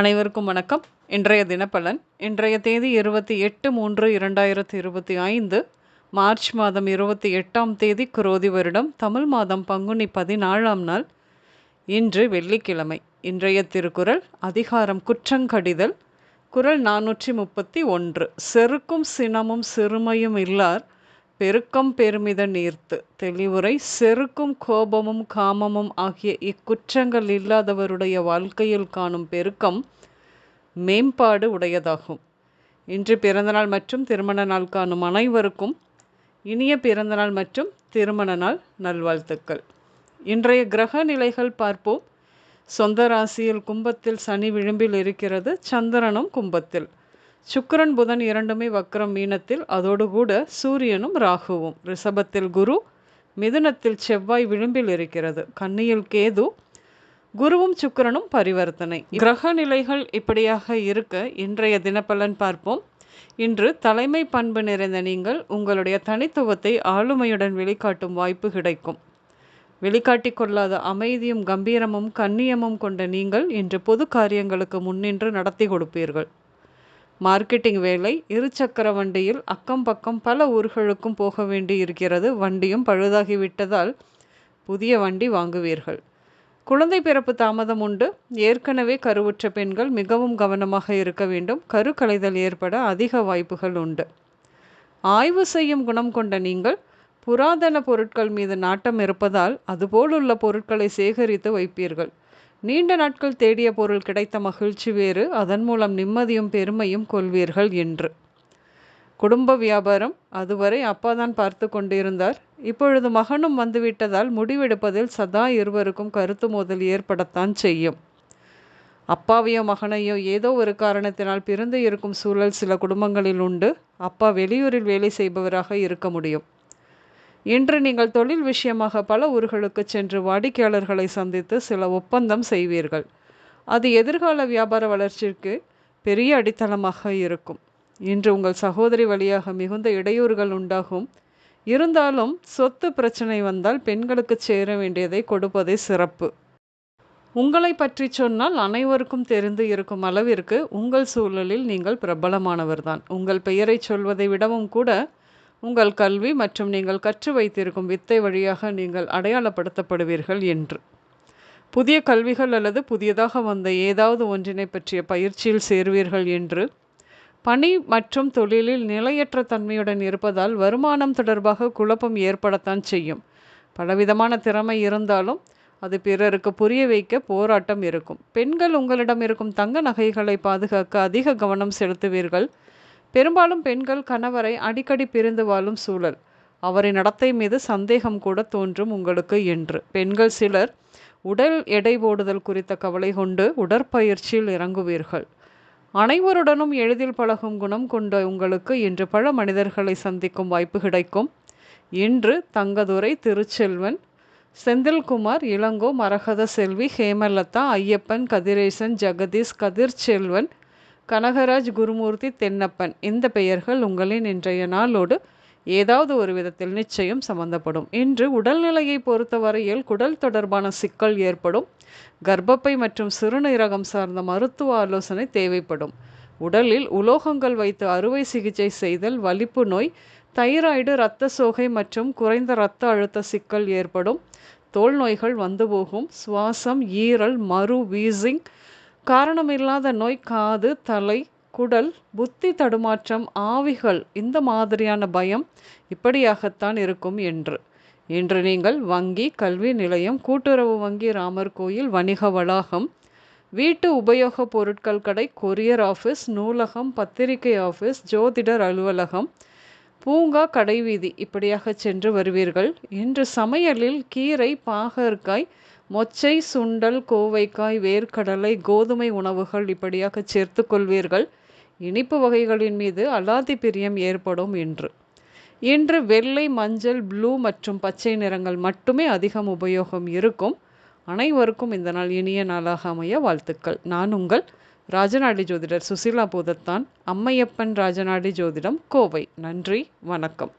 அனைவருக்கும் வணக்கம். இன்றைய தினப்பலன் இன்றைய தேதி இருபத்தி எட்டு மூன்று இரண்டாயிரத்தி இருபத்தி ஐந்து மார்ச் மாதம் இருபத்தி எட்டாம் தேதி குரோதி வருடம் தமிழ் மாதம் பங்குனி பதினாலாம் நாள் இன்று வெள்ளிக்கிழமை. இன்றைய திருக்குறள் அதிகாரம் குற்றங்கடிதல் குரல் நானூற்றி முப்பத்தி ஒன்று. செருக்கும் சினமும் சிறுமையும் இல்லார் பெருக்கம் பெருமித நீர்த்து. தெளிவுரை செருக்கும் கோபமும் காமமும் ஆகிய இக்குற்றங்கள் இல்லாதவருடைய வாழ்க்கையில் காணும் பெருக்கம் மேம்பாடு உடையதாகும். இன்று பிறந்தநாள் மற்றும் திருமண நாள் காணும் அனைவருக்கும் இனிய பிறந்தநாள் மற்றும் திருமண நாள் நல்வாழ்த்துக்கள். இன்றைய கிரக நிலைகள் பார்ப்போம். சொந்த ராசியில் கும்பத்தில் சனி விளிம்பில் இருக்கிறது சந்திரனும் கும்பத்தில். சுக்கரன் புதன் இரண்டுமே வக்ரம் மீனத்தில் அதோடு கூட சூரியனும் ராகுவும். ரிஷபத்தில் குரு மிதுனத்தில் செவ்வாய் விளிம்பில் இருக்கிறது. கன்னியில் கேது குருவும் சுக்கரனும் பரிவர்த்தனை. கிரக நிலைகள் இப்படியாக இருக்க இன்றைய தினப்பலன் பார்ப்போம். இன்று தலைமை பண்பு நிறைந்த நீங்கள் உங்களுடைய தனித்துவத்தை ஆளுமையுடன் வெளிக்காட்டும் வாய்ப்பு கிடைக்கும். வெளிக்காட்டி கொள்ளாத அமைதியும் கம்பீரமும் கண்ணியமும் கொண்ட நீங்கள் இன்று பொது காரியங்களுக்கு முன்னின்று நடத்தி கொடுப்பீர்கள். மார்க்கெட்டிங் வேலை இருசக்கர வண்டியில் அக்கம் பக்கம் பல ஊர்களுக்கும் போக வேண்டி இருக்கிறது. வண்டியும் பழுதாகிவிட்டதால் புதிய வண்டி வாங்குவீர்கள். குழந்தை பிறப்பு தாமதம் உண்டு. ஏற்கனவே கருவுற்ற பெண்கள் மிகவும் கவனமாக இருக்க வேண்டும். கரு கலைதல் ஏற்பட அதிக வாய்ப்புகள் உண்டு. ஆய்வு செய்யும் குணம் கொண்ட நீங்கள் புராதன பொருட்கள் மீது நாட்டம் இருப்பதால் அதுபோலுள்ள பொருட்களை சேகரித்து வைப்பீர்கள். நீண்ட நாட்கள் தேடிய பொருள் கிடைத்த மகிழ்ச்சி வேறு அதன் மூலம் நிம்மதியும் பெருமையும் கொள்வீர்கள் என்று. குடும்ப வியாபாரம் அதுவரை அப்பா தான் பார்த்து கொண்டிருந்தார். இப்பொழுது மகனும் வந்துவிட்டதால் முடிவெடுப்பதில் சதா இருவருக்கும் கருத்து மோதல் ஏற்படத்தான் செய்யும். அப்பாவையோ மகனையோ ஏதோ ஒரு காரணத்தினால் பிறந்து இருக்கும் சூழல் சில குடும்பங்களில் உண்டு. அப்பா வெளியூரில் வேலை செய்பவராக இருக்க முடியும். இன்று நீங்கள் தொழில் விஷயமாக பல ஊர்களுக்கு சென்று வாடிக்கையாளர்களை சந்தித்து சில ஒப்பந்தம் செய்வீர்கள். அது எதிர்கால வியாபார வளர்ச்சிக்கு பெரிய அடித்தளமாக இருக்கும். இன்று உங்கள் சகோதரி வழியாக மிகுந்த இடையூறுகள் உண்டாகும். இருந்தாலும் சொத்து பிரச்சனை வந்தால் பெண்களுக்கு சேர வேண்டியதை கொடுப்பதே சிறப்பு. உங்களை பற்றி சொன்னால் அனைவருக்கும் தெரிந்து இருக்கும் அளவிற்கு உங்கள் சூழலில் நீங்கள் பிரபலமானவர்தான். உங்கள் பெயரை சொல்வதை விடவும் கூட உங்கள் கல்வி மற்றும் நீங்கள் கற்று வைத்திருக்கும் வித்தை வழியாக நீங்கள் அடையாளப்படுத்தப்படுவீர்கள் என்று. புதிய கல்விகள் அல்லது புதியதாக வந்த ஏதாவது ஒன்றினை பற்றிய பயிற்சியில் சேருவீர்கள் என்று. பணி மற்றும் தொழிலில் நிலையற்ற தன்மையுடன் இருப்பதால் வருமானம் தொடர்பாக குழப்பம் ஏற்படத்தான் செய்யும். பலவிதமான திறமை இருந்தாலும் அது பிறருக்கு புரிய வைக்க போராட்டம் இருக்கும். பெண்கள் உங்களிடம் இருக்கும் தங்க நகைகளை பாதுகாக்க அதிக கவனம் செலுத்துவீர்கள். பெரும்பாலும் பெண்கள் கணவரை அடிக்கடி பிரிந்து வாழும் சூழல். அவரின் நடத்தை மீது சந்தேகம் கூட தோன்றும் உங்களுக்கு என்று. பெண்கள் சிலர் உடல் எடை போடுதல் குறித்த கவலை கொண்டு உடற்பயிற்சியில் இறங்குவீர்கள். அனைவருடனும் எளிதில் பழகும் குணம் கொண்ட உங்களுக்கு இன்று பல மனிதர்களை சந்திக்கும் வாய்ப்பு கிடைக்கும். இன்று தங்கதுரை திருச்செல்வன் செந்தில்குமார் இளங்கோ மரகத செல்வி ஹேமலதா ஐயப்பன் கதிரேசன் ஜெகதீஷ் கதிர் செல்வன் கனகராஜ் குருமூர்த்தி தென்னப்பன். இந்த பெயர்கள் உங்களின் இன்றைய நாளோடு ஏதாவது ஒரு விதத்தில் நிச்சயம் சம்பந்தப்படும். இன்று உடல்நிலையை பொறுத்தவரையில் குடல் தொடர்பான சிக்கல் ஏற்படும். கர்ப்பப்பை மற்றும் சிறுநீரகம் சார்ந்த மருத்துவ ஆலோசனை தேவைப்படும். உடலில் உலோகங்கள் வைத்து அறுவை சிகிச்சை செய்தல் வலிப்பு நோய் தைராய்டு இரத்த சோகை மற்றும் குறைந்த இரத்த அழுத்த சிக்கல் ஏற்படும். தோல் நோய்கள் வந்து போகும். சுவாசம் ஈரல் மறு வீசிங் காரணமில்லாத நோய் காது தலை குடல் புத்தி தடுமாற்றம் ஆவிகள் இந்த மாதிரியான பயம் இப்படியாகத்தான் இருக்கும் என்று. இன்று நீங்கள் வங்கி கல்வி நிலையம் கூட்டுறவு வங்கி ராமர் கோயில் வணிக வளாகம் வீட்டு உபயோக பொருட்கள் கடை கொரியர் ஆஃபீஸ் நூலகம் பத்திரிகை ஆஃபீஸ் ஜோதிடர் அலுவலகம் பூங்கா கடைவீதி இப்படியாக சென்று வருவீர்கள். இன்று சமையலில் கீரை பாகற்காய் மொச்சை சுண்டல் கோவைக்காய் வேர்க்கடலை கோதுமை உணவுகள் இப்படியாக சேர்த்து கொள்வீர்கள். இனிப்பு வகைகளின் மீது அலாதி பிரியம் ஏற்படும் என்று. இன்று வெள்ளை மஞ்சள் ப்ளூ மற்றும் பச்சை நிறங்கள் மட்டுமே அதிகம் உபயோகம் இருக்கும். அனைவருக்கும் இந்த நாள் இனிய நாளாக அமைய வாழ்த்துக்கள். நான் உங்கள் ராஜநாடி ஜோதிடர் சுசிலா பூதத்தான். அம்மையப்பன் ராஜநாடி ஜோதிடம் கோவை. நன்றி வணக்கம்.